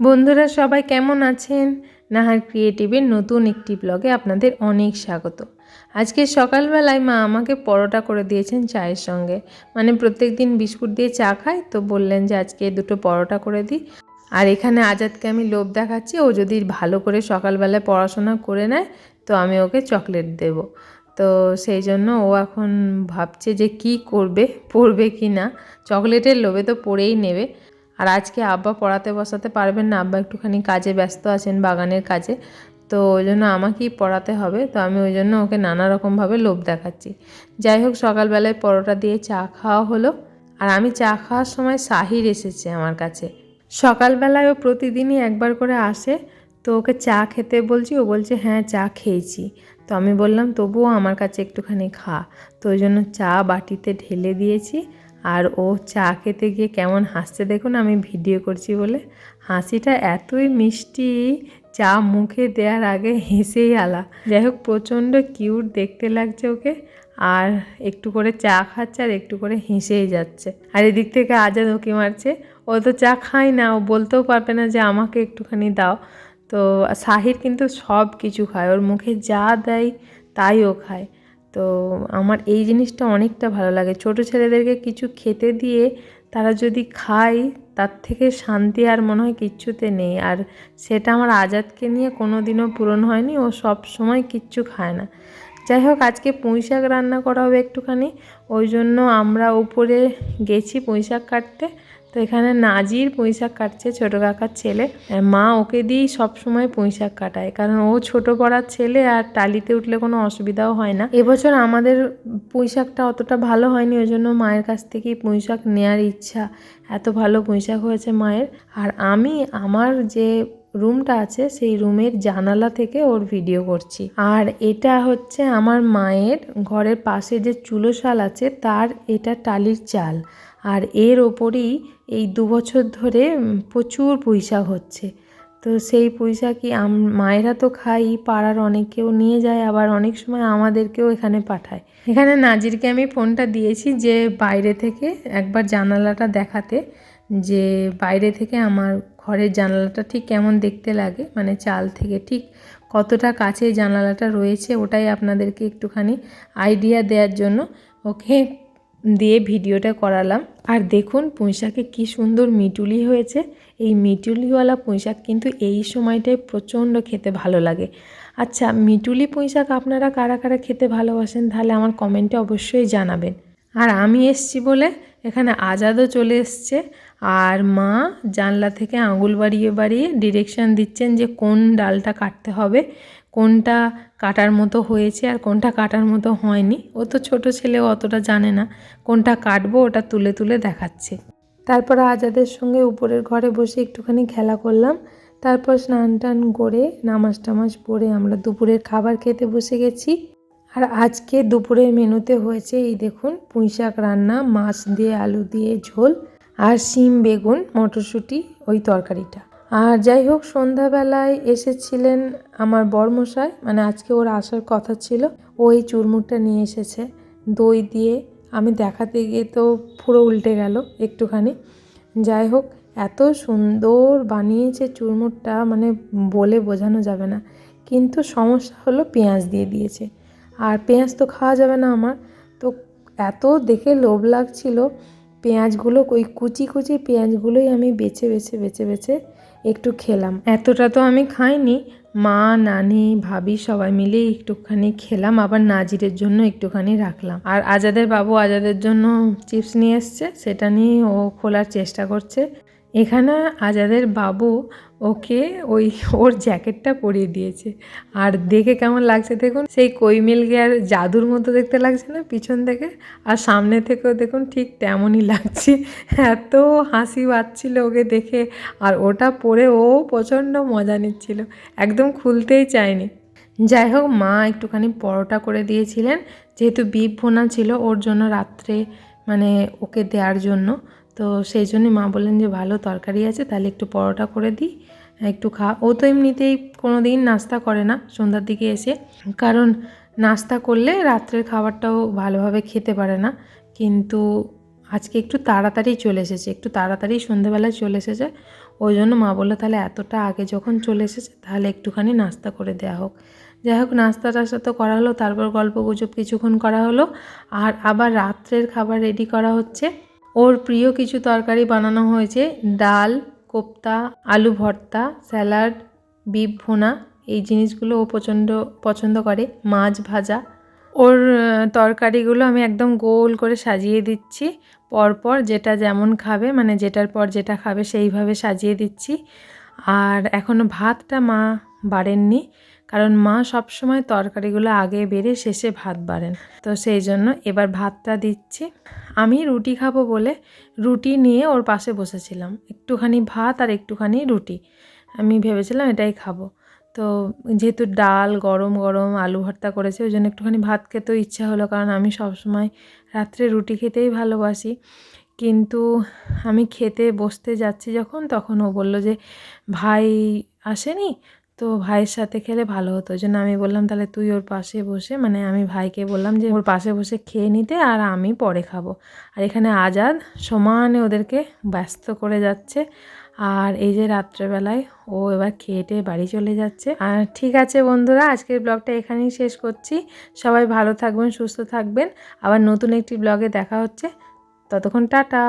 বন্ধুরা, সবাই কেমন আছেন? নাহার ক্রিয়েটিভের নতুন একটি ব্লগে আপনাদের অনেক স্বাগত। আজকে সকালবেলায় মা আমাকে পরোটা করে দিয়েছেন চায়ের সঙ্গে। মানে প্রত্যেক দিন বিস্কুট দিয়ে চা খাই তো বললেন যে আজকে দুটো পরোটা করে দিই। আর এখানে আজাদকে আমি লোভ দেখাচ্ছি, ও যদি ভালো করে সকালবেলায় পড়াশোনা করে নেয়, তো আমি ওকে চকলেট দেব। তো সেই জন্য ও এখন ভাবছে যে কি করবে, পড়বে কি না। চকলেটের লোভে তো পড়েই নেবে। আর আজকে আব্বা পড়াতে বসাতে পারবেন না, আব্বা একটুখানি কাজে ব্যস্ত আছেন বাগানের কাজে। তো ওই জন্য আমাকেই পড়াতে হবে, তো আমি ওই জন্য ওকে নানা রকমভাবে লোভ দেখাচ্ছি। যাই হোক, সকালবেলায় পরোটা দিয়ে চা খাওয়া হলো। আর আমি চা খাওয়ার সময় সাহির এসেছে আমার কাছে। সকালবেলায় ও প্রতিদিনই একবার করে আসে, তো ওকে চা খেতে বলছি, ও বলছে হ্যাঁ চা খেয়েছি। তো আমি বললাম, তবুও আমার কাছে একটুখানি খা। তো ওই জন্য চা বাটিতে ঢেলে দিয়েছি। আর ও চা খেতে গিয়ে কেমন হাসছে দেখুন, আমি ভিডিও করছি বলে। হাসিটা এতই মিষ্টি, চা মুখে দেওয়ার আগে হেসেই আলা। যাই হোক, প্রচণ্ড কিউট দেখতে লাগছে ওকে। আর একটু করে চা খাচ্ছে আর একটু করে হেসেই যাচ্ছে। আর এদিক থেকে আজাদ ওকে মারছে। ও তো চা খায় না, ও বলতেও পারবে না যে আমাকে একটুখানি দাও। তো সাহির কিন্তু সব কিছু খায়, ওর মুখে যা দেয় তাই ও খায়। তো আমার এই জিনিসটা অনেকটা ভালো লাগে। ছোট ছেলেদেরকে কিছু খেতে দিয়ে তারা যদি খায়, তার থেকে শান্তি আর মনে হয় কিচ্ছুতে নেই। আর সেটা আমার আজাদকে নিয়ে কোনো দিনও পূরণ হয়নি, ও সব সময় কিচ্ছু খায় না। যাই হোক, আজকে পুঁই শাক রান্না করা হবে একটুখানি। ওই জন্য আমরা উপরে গেছি পুঁই শাক কাটতে। তো এখানে নাজির পুঁইশাক কাটছে ছোটো কাকার ছেলে। মা ওকে দিয়েই সবসময় পুঁইশাক কাটায়, কারণ ও ছোট পড়ার ছেলে আর টালিতে উঠলে কোনো অসুবিধাও হয় না। এবছর আমাদের পুঁইশাকটা অতটা ভালো হয়নি, ওই জন্য মায়ের কাছ থেকেই পুঁই শাক নেওয়ার ইচ্ছা। এত ভালো পুঁইশাক হয়েছে মায়ের। আর আমি আমার যে রুমটা আছে, সেই রুমের জানালা থেকে ওর ভিডিও করছি। আর এটা হচ্ছে আমার মায়ের ঘরের পাশে যে চুলোশাল আছে, তার এটা টালির চাল। আর এর ওপরেই এই দু বছর ধরে প্রচুর পুঁইশাক হচ্ছে। তো সেই পয়সা পুঁইশাকই মায়েরা তো খাই পাড়ার অনেকেও নিয়ে যায়, আবার অনেক সময় আমাদেরকেও এখানে পাঠায়। এখানে নাজিরকে আমি ফোনটা দিয়েছি যে বাইরে থেকে একবার জানালাটা দেখাতে, যে বাইরে থেকে আমার ঘরের জানালাটা ঠিক কেমন দেখতে লাগে মানে চাল থেকে ঠিক কতটা কাছে জানালাটা রয়েছে, ওটাই আপনাদেরকে একটুখানি আইডিয়া দেওয়ার জন্য। ওকে দিয়ে ভিডিওটা করালাম। আর দেখুন পুঁইশাকে কি সুন্দর মিটুলি হয়েছে। এই মিটুলিওয়ালা পুঁইশাক কিন্তু এই সময়টায় প্রচণ্ড খেতে ভালো লাগে। আচ্ছা মিটুলি পুঁইশাক আপনারা কারা কারা খেতে ভালোবাসেন তাহলে আমার কমেন্টে অবশ্যই জানাবেন। আর আমি এসছি বলে এখানে আজাদও চলে এসছে। আর মা জানলা থেকে আঙুল বাড়িয়ে বাড়িয়ে ডিরেকশান দিচ্ছেন যে কোন ডালটা কাটতে হবে। কোনটা কাটার মতো হয়েছে আর কোনটা কাটার মতো হয়নি। ও তো ছোটো ছেলে অতটা জানে না কোনটা কাটবো, ওটা তুলে তুলে দেখাচ্ছে। তারপর আজাদের সঙ্গে উপরের ঘরে বসে একটুখানি খেলা করলাম। তারপর স্নান টান করে নামাজ টামাজ পরে আমরা দুপুরের খাবার খেতে বসে গেছি। আর আজকে দুপুরের মেনুতে হয়েছে, এই দেখুন, পুঁইশাক রান্না, মাছ দিয়ে আলু দিয়ে ঝোল আর শিম, বেগুন, মটরশুঁটি, ওই তরকারিটা। আর যাই হোক, সন্ধ্যাবেলায় এসেছিলেন আমার বরমশাই মানে আজকে ওর আসার কথা ছিল। ওই চুরমুরটা নিয়ে এসেছে, দই দিয়ে। আমি দেখাতে গিয়ে তো পুরো উল্টে গেল একটুখানি। যাই হোক, এত সুন্দর বানিয়েছে চুরমুরটা মানে বলে বোঝানো যাবে না। কিন্তু সমস্যা হলো পেঁয়াজ দিয়ে দিয়েছে। আর পেঁয়াজ তো খাওয়া যাবে না আমার। তো এত দেখে লোভ লাগছিল পেঁয়াজগুলো, ওই কুচি কুচি পেঁয়াজগুলোই আমি বেছে বেছে বেছে বেছে একটু খেলাম। এতটা তো আমি খাইনি, মা, নানি, ভাবি সবাই মিলে একটুখানি খেলাম, আবার নাজিরের জন্য একটুখানি রাখলাম। আর আজাদের বাবু আজাদের জন্য চিপস নিয়ে এসছে, সেটা নিয়ে ও খোলার চেষ্টা করছে। এখানে আজাদের বাবু ওকে ওই ওর জ্যাকেটটা পরিয়ে দিয়েছে। আর দেখে কেমন লাগছে দেখুন, সেই কৈমিল গিয়ার জাদুর মতো দেখতে লাগছে না পিছন থেকে? আর সামনে থেকেও দেখুন ঠিক তেমনই লাগছে। এত হাসি পাচ্ছিল ওকে দেখে। আর ওটা পরে ও প্রচণ্ড মজা নিচ্ছিল। একদম খুলতেই চায়নি। যাই হোক, মা একটুখানি পরোটা করে দিয়েছিলেন। যেহেতু বিপ ভোনা ছিল ওর জন্য রাত্রে মানে ওকে দেওয়ার জন্য। তো সেই জন্যই মা বললেন যে, ভালো তরকারি আছে, তাহলে একটু পরোটা করে দিই, একটু খা। ও তো এমনিতেই কোনো দিন নাস্তা করে না সন্ধ্যার দিকে এসে। কারণ নাস্তা করলে রাত্রের খাবারটাও ভালোভাবে খেতে পারে না। কিন্তু আজকে একটু তাড়াতাড়ি চলে এসেছে, একটু তাড়াতাড়ি সন্ধেবেলায় চলে এসেছে। ওই জন্য মা বলল, তাহলে এতটা আগে যখন চলে এসেছে, তাহলে একটুখানি নাস্তা করে দেওয়া হোক। যাই হোক, নাস্তা টাস্তা তো করা হলো, তারপর গল্প গুজব কিছুক্ষণ করা হলো। আর আবার রাত্রের খাবার রেডি করা হচ্ছে। ওর প্রিয় কিছু তরকারি বানানো হয়েছে। ডাল, কোপ্তা, আলু ভর্তা, স্যালাড বিপ ভোনা, এই জিনিসগুলো ও প্রচণ্ড পছন্দ করে, মাছ ভাজা। ওর তরকারিগুলো আমি একদম গোল করে সাজিয়ে দিচ্ছি। পরপর যেটা যেমন খাবে মানে যেটার পর যেটা খাবে সেইভাবে সাজিয়ে দিচ্ছি। আর এখনও ভাতটা মা বাড়েননি। কারণ মা সবসময় তরকারিগুলো আগে বেড়ে শেষে ভাত বাড়েন। তো সেই জন্য এবার ভাতটা দিচ্ছি। আমি রুটি খাব বলে রুটি নিয়ে ওর পাশে বসেছিলাম। একটুখানি ভাত আর একটুখানি রুটি। আমি ভেবেছিলাম এটাই খাব। তো যেহেতু ডাল গরম গরম আলু ভর্তা করেছে, ওই জন্য একটুখানি ভাত খেতেও ইচ্ছা হলো কারণ আমি সবসময় রাত্রে রুটি খেতেই ভালোবাসি। কিন্তু আমি খেতে বসতে যাচ্ছি যখন, তখন ও বলল যে, ভাই আসেনি? তো ভাইয়ের সাথে খেলে ভালো হতো। ওই জন্য আমি বললাম, তাহলে তুই ওর পাশে বসে মানে আমি ভাইকে বললাম যে, ওর পাশে বসে খেয়ে নিতে আর আমি পরে খাব। আর এখানে আজাদ সমানে ওদেরকে ব্যস্ত করে যাচ্ছে। আর এই যে রাত্রেবেলায় ও এবার খেয়ে টেয়ে বাড়ি চলে যাচ্ছে। আর ঠিক আছে বন্ধুরা, আজকের ব্লগটা এখানেই শেষ করছি। সবাই ভালো থাকবেন, সুস্থ থাকবেন। আবার নতুন একটি ব্লগে দেখা হচ্ছে। ততক্ষণ টাটা।